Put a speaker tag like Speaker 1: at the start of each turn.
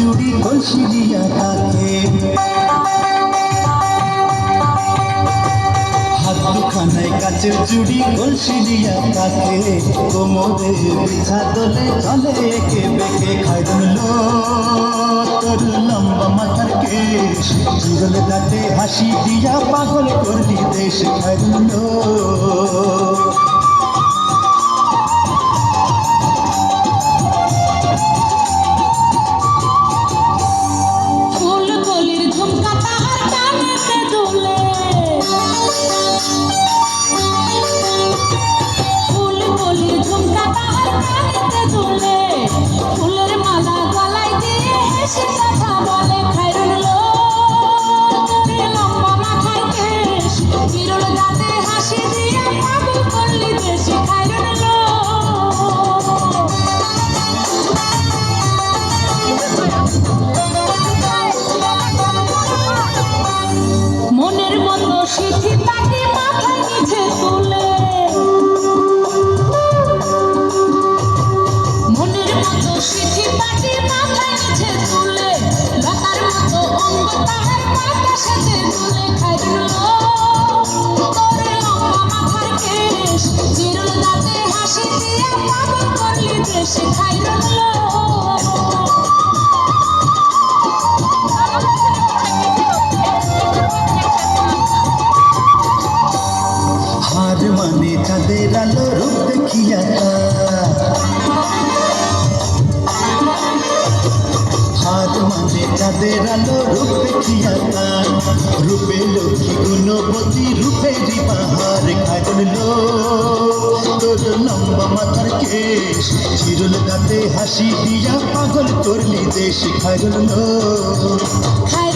Speaker 1: চুড়ি কলসি দিয়া তাকে হাত দুখানায় কাচের চুড়ি কলসি দিয়া তাকে কোমরে বিছা দলে চলে একে বেঁকে খাইরন লো তোর লম্বা মাথার কেশ। চিরল দাঁতে হাসি দিয়া পাগল করলি দেশ খাইরন চাঁদের আলো রূপ দেখিয়া। হার মানে চাঁদের আলো রূপ দেখিয়া তার। রূপে লক্ষ্মী গুণবতী রূপে বাহার কাটল তোর লম্বা মাথার কেশ, চিরল গাতে হাসি দিয়া পাগল করলি দেশ খাগল
Speaker 2: খাই